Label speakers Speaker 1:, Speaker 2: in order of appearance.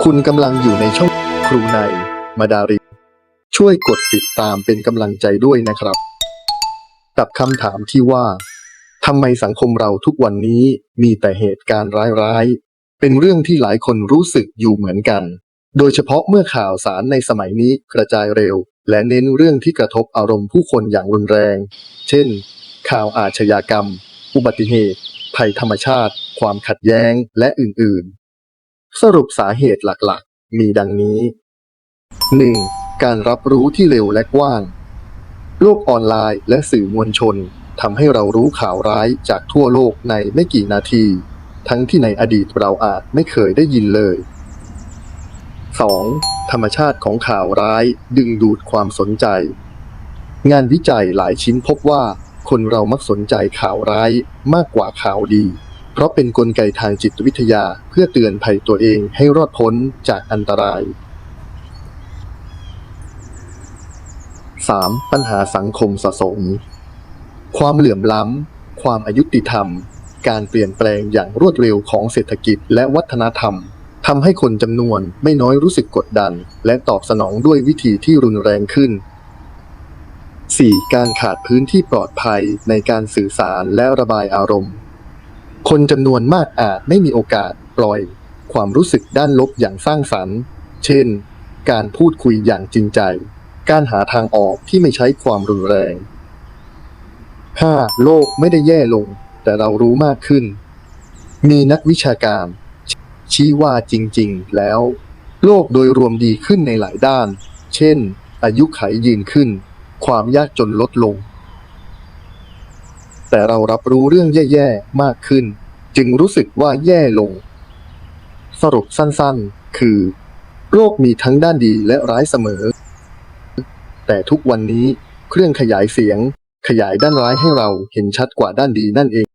Speaker 1: คุณกำลังอยู่ในช่องครูในมาดาริช่วยกดติดตามเป็นกำลังใจด้วยนะครับ กับคำถามที่ว่าทำไมสังคมเราทุกวันนี้มีแต่เหตุการณ์ร้ายๆ เป็นเรื่องที่หลายคนรู้สึกอยู่เหมือนกัน โดยเฉพาะเมื่อข่าวสารในสมัยนี้กระจายเร็ว และเน้นเรื่องที่กระทบอารมณ์ผู้คนอย่างรุนแรง เช่น ข่าวอาชญากรรม อุบัติเหตุ ภัยธรรมชาติ ความขัดแย้ง และอื่นๆ สรุปสาเหตุหลักๆ มีดังนี้ 1. การรับรู้ที่เร็วและกว้าง โลกออนไลน์และสื่อมวลชนทำให้เรารู้ข่าวร้ายจากทั่วโลกในไม่กี่นาที ทั้งที่ในอดีตเราอาจไม่เคยได้ยินเลย 2. ธรรมชาติของข่าวร้ายดึงดูดความสนใจ งานวิจัยหลายชิ้นพบว่า คนเรามักสนใจข่าวร้ายมากกว่าข่าวดี เพราะเป็นนกลไกทางจิตวิทยาเพื่อเตือนภัยตัวเองให้รอดพ้นจากอันตราย 3. ปัญหาสังคมสะสม ความเหลื่อมล้ำ ความอายุติธรรม การเปลี่ยนแปลงอย่างรวดเร็วของเศรษฐกิจและวัฒนธรรมทำให้คนจำนวนไม่น้อยรู้สึกกดดัน และตอบสนองด้วยวิธีที่รุนแรงขึ้น 4. การขาดพื้นที่ปลอดภัยในการสื่อสารและระบายอารมณ์ คนจำนวนมากอาจไม่มีโอกาสปล่อย ความรู้สึกด้านลบอย่างสร้างสรรค์ เช่น การพูดคุยอย่างจริงใจ การหาทางออกที่ไม่ใช้ความรุนแรง 5. โลกไม่ได้แย่ลง แต่เรารู้มากขึ้น มีนักวิชาการ ชี้ว่าจริงๆ แล้ว โลกโดยรวมดีขึ้นในหลายด้าน เช่น อายุขัยยืนขึ้น ความยากจนลดลง แต่เรารับรู้เรื่องแย่ๆมากขึ้น จึงรู้สึกว่าแย่ลง สรุปสั้นๆ คือ โรคมีทั้งด้านดีและร้ายเสมอ แต่ทุกวันนี้เครื่องขยายเสียงขยายด้านร้ายให้เราเห็นชัดกว่าด้านดีนั่นเอง